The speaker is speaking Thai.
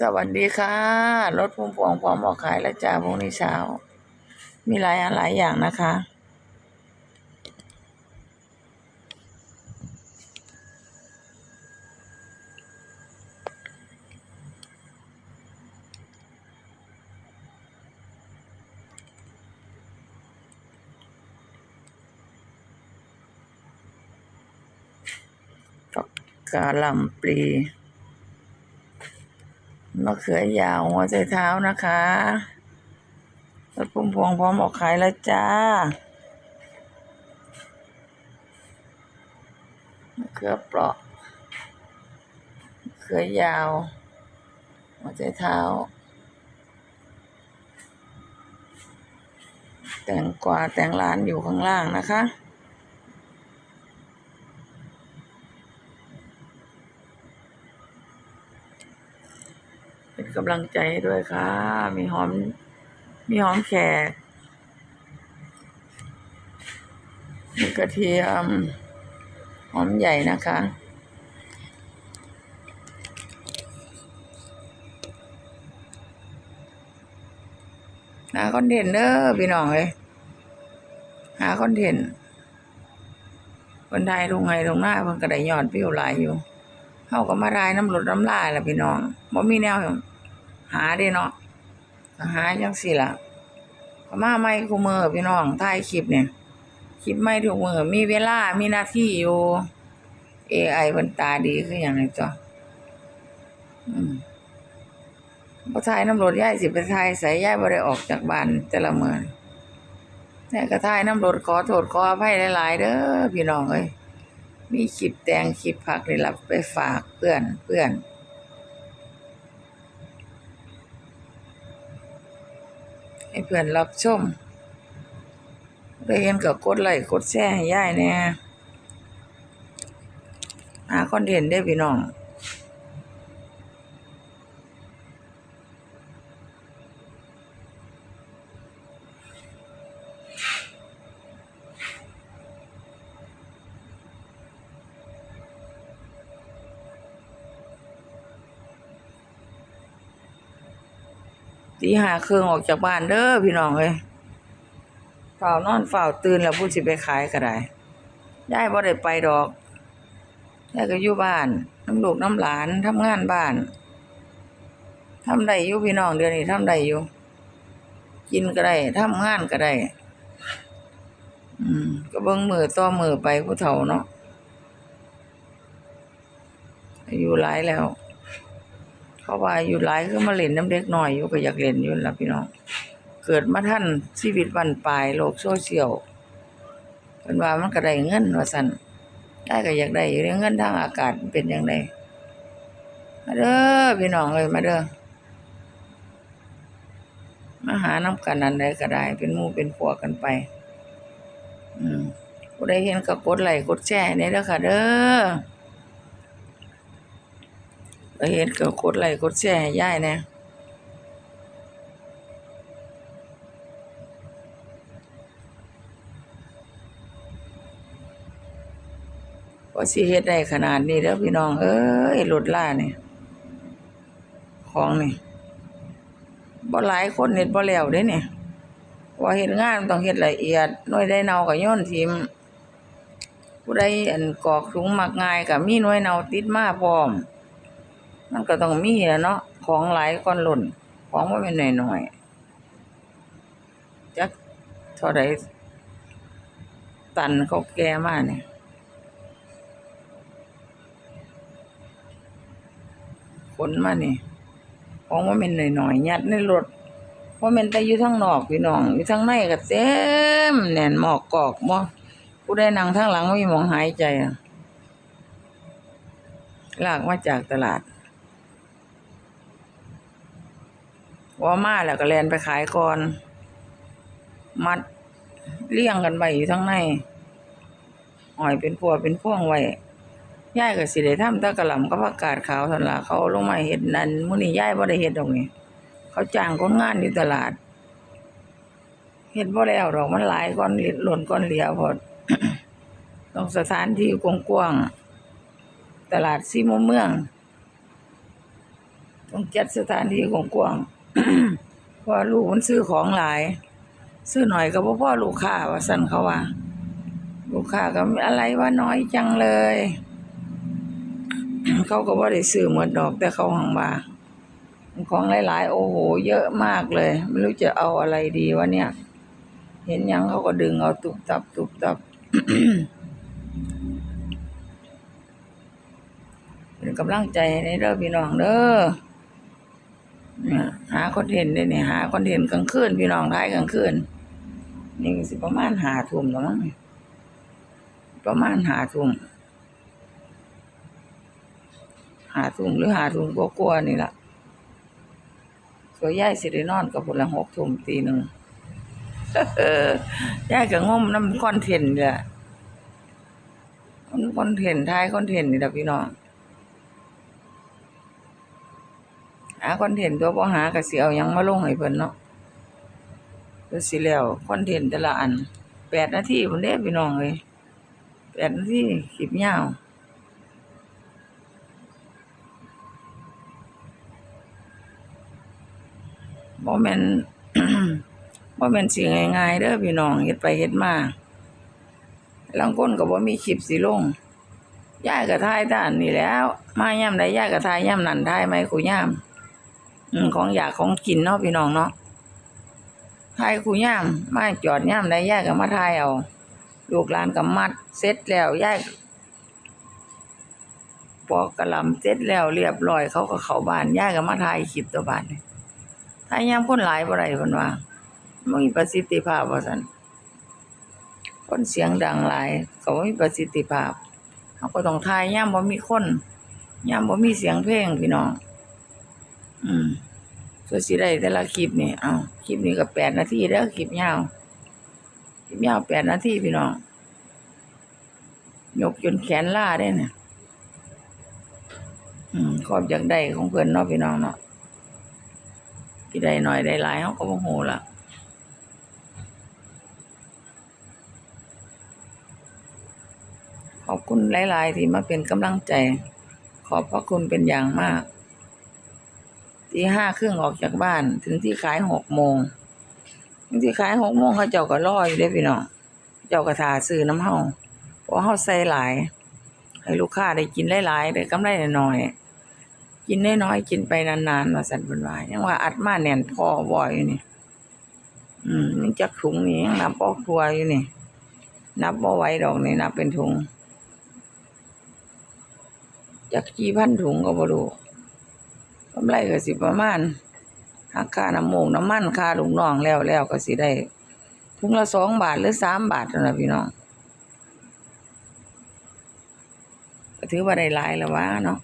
สวัสดีค่ะรถพุ่มพวงพร้อมออกขายแล้วจ้าพรุ่งนี้เช้า มีหลายอันหลายอย่างนะคะกาหล่ำปลี มะเขือยาวหัวใจเท้านะคะรถพุ่มพวงพร้อมออกขายแล้วจ้ามะเขือเปราะมะเขือยาว หัวใจเท้า แตงกวาแตงร้านอยู่ข้างล่างนะคะ เป็น กำลังใจให้ด้วยค่ะ มีหอม มีหอมแขกมีกระเทียม หอมใหญ่นะคะหาคอนเทนต์เด้อพี่น้องเลยหาคอนเทนต์คนไทยลงไงลงหน้าเพิ่นก็ไดยอดวิวหลายอยู่เฮาก็มารายน้ำรดน้ำลายละพี่น้องบ่มีแนว หาเด้เนาะหาจังซี่ล่ะก็มาใหม่คุมื้อพี่น้องถ่ายคลิปเนี่ยคลิปใหม่ทุกมือมีเวลา มีหน้าที่อยู่ AI เพิ่นตาดีคือหยังไงจ้ะอืมบ่ถ่ายน้ำรถยายสิไปถ่ายใส่ยายบ่ได้ออกจากบ้านแต่ละเมื้อแต่ก็ถ่ายน้ำรถขอโทษขออภัยหลาย ๆ เด้อพี่น้องเอ้ยมีคลิปแต่งคลิปผักนี่ล่ะไปฝากเพื่อนเพื่อน ให้เพื่อนรับชมได้เห็นก็กดไลค์กดแชร์ให้ยายแน่หาคอนเทนต์ได้พี่น้อง ตีห้าครึ่องออกจากบ้านเด้อพี่น้องเอ้ยฝ้าวนอนฝ้าวตื่นแล้วผู้สิไปขายก็ได้ยายบ่ได้ไปดอกยายก็อยู่บ้านน้ำลูกน้ำหลานทำงานบ้านทำได้อยู่พี่น้องเดี๋ยวนี้ทำได้อยู่ กินก็ได้ทำงานก็ได้ อืม ก็เบิ่งมือต่อมือไปผู้เฒ่าเนาะอายุหลายแล้ว เขาว่าอยู่หลายคือมาเล่นน้ำเด็กหน้อยอยู่ก็อยากเล่นอยู่ละพี่น้อง เกิดมาทันชีวิตบั้นปลายโลกโซเชียลเพิ่นว่ามันก็ได้เงินว่าซั่นได้ก็อยากได้อยู่เรื่องเงินทางอากาศเป็นจังไดมาเด้อพี่น้องเอ้ยมาเด้อมาหาน้ำกันอันใดก็ได้ เป็นมู่เป็นพวกกันไป อืมผู้ใดเห็นก็กดไลค์กดแชร์ให้เด้อค่ะเด้อ ก็เห็นก็กดไลค์กดแชร์ให้ยายแน่ว่าสิเฮ็ดได้ขนาดนี้เด้อพี่น้อง เอ้ยรถล่านี่ของนี่บ่หลายคนเฮ็ดบ่แล้วเด้เนี่ยว่าเฮ็ดงานต้องเฮ็ดละเอียดหน่วยใดเนาก็โยนทิมผู้ใดอันกอกถุงมักง่ายก็มีหน่วยเนาติดมาพร้อม มันก็ต้องมีแล้วเนาะของหลายก้อนหล่น ของบ่แม่นหน้อยๆจักเท่าใดตันเขาแก่มากเนี่ยขนมาเนี่ยของบ่แม่นหน้อยๆยัดในรถบ่แม่นแต่อยู่ทางนอกพี่น้องอยู่ทางในก็เต็มแน่นหมอกกอกบ่ผู้ใดนั่งทางหลังบ่มีหมองหายใจอะลากมาจากตลาด ว่ามาแล้วก็แลนไปขายก่อน มัดเลี้ยงกันไว้อยู่ทั้งในหอยเป็นพัวเป็นพ่วงไว้ย่ายก็สิได้ทำแตะกะหล่ำกับผักาดขาวซั่นละเขาลงมาเฮ็ดนั่นมื้อนี้ย่ายบ่ได้เฮ็ดดอกนี่เขาจ้างคนงานอยู่ตลาดเฮ็ดบ่แล้วดอกมันหลายก่อนหล่นก่อนเหลียวพอดต้องสถานที่กว้างๆตลาดสี่มุมเมือง ต้องจัดสถานที่กว้างๆ พราะว่าลูกมันซื้อของหลาย ซื้อหน่อยก็บ่พ่อลูกค้าว่าซั่นเขาว่า ลูกค้าก็อะไรว่าน้อยจังเลย เขาก็บ่ได้ซื้อหมดดอกแต่เขาหังว่าของหลาย ๆ โอ้โห เยอะมากเลย ไม่รู้จะเอาอะไรดีวะเนี่ย เห็นยังเขาก็ดึงเอาตุบตับตุบตับเป็นกำลังใจในเด้อพี่น้องเด้อ หาคอนเทนต์ได้เนี่ยหาคอนเทนต์กลางคืนพี่น้องท้ายกลางคืนนี่สิประมาณหาทุ่มแล้วมั้งประมาณหาทุ่มหาทุ่มหรือหาทุ่มกลัวๆนี่ล่ะตัวยายสิได้นอนกับพุ่นละหกทุ่มตีหนึ่งยายก็งมน้ำคอนเทนต์นี่แหละคอนเทนต์ท้ายคอนเทนต์นี่แหละพี่น้อง หาคอนเทนต์ตัวบ่หาก็สิเอาหยังมาลงให้เพิ่นเนาะก็สิแล้วคอนเทนต์แต่ละอันแปดนาทีพุ่นเด้พี่น้องเอ้ยแปดนาทีคลิปยาวบ่แม่นบ่แม่นสิง่ายๆเด้อพี่น้องเฮ็ดไปเฮ็ดมาลางคนก็บ่มีคลิปสิลงยายก็ถ่ายแต่อันนี้แล้ว มายามใดยายก็ถ่ายยามนั้นถ่ายไหมคุยามอืม ของอยากของกินเนาะพี่น้องเนาะถ่ายคุย่ามมาจอดย่ามใดยายก็มาถ่ายเอาลูกหลานก็มัดเสร็จแล้วยายปอกกระลำเสร็จแล้วเรียบร้อยเขาก็เข้าบ้านยายก็มาถ่ายคลิปตัวบ้านนี่ถ่ายยามคนหลายบ่ได้เพิ่นว่าบ่มีประสิทธิภาพว่าซั่นคนเสียงดังหลายก็บ่มีประสิทธิภาพเขาก็ต้องถ่ายยามบ่มีคนยามบ่มีเสียงเพลงพี่น้อง อืมส่วสิได้แต่ละคลิปนี่เอาคลิปนี้ก็แปดนาทีแล้วคลิปยาวคลิปยาวแปดนาทีพี่น้องยกจนแขนล่าได้เนี่ยอืมขอบอยากได้ของเพิ่อนเนาะพี่น้องเนาะที่ได้หน่อยได้หลายเขาก็บ่ฮู้ล่ะขอบคุณหลาย ๆ ที่มาเป็นกำลังใจ ขอบพระคุณเป็นอย่างมาก ตีห้าครึ่งออกจากบ้าน ถึงที่ขายหกโมงถึงที่ขายหกโมงเขาเจ้าก็รออยู่เด้พี่น้องเจ้าก็ทาซื้อน้ำเฮาเพราะเฮาใส่หลาย ให้ลูกค้าได้กินหลายๆได้กำไรน้อยๆกินน้อยๆกินไปนานๆว่าซั่นเพิ่นวายังว่าอัดมาแน่นพอบ่อยู่นี่อืมมันจักถุงนี่ยังนับออกทัวอยู่นี่ นับบ่ไหวดอกนี่นับเป็นถุงจักกี่พันถุงก็บ่รู้ กำไรก็สิประมาณหักค่าน้ำมูกน้ำมันค่าลูกน้องแล้วแล้วก็สิได้ถุงละสองบาทหรือสามบาทเท่านั้นพี่น้องก็ถือว่าได้หลายแล้ววะเนาะ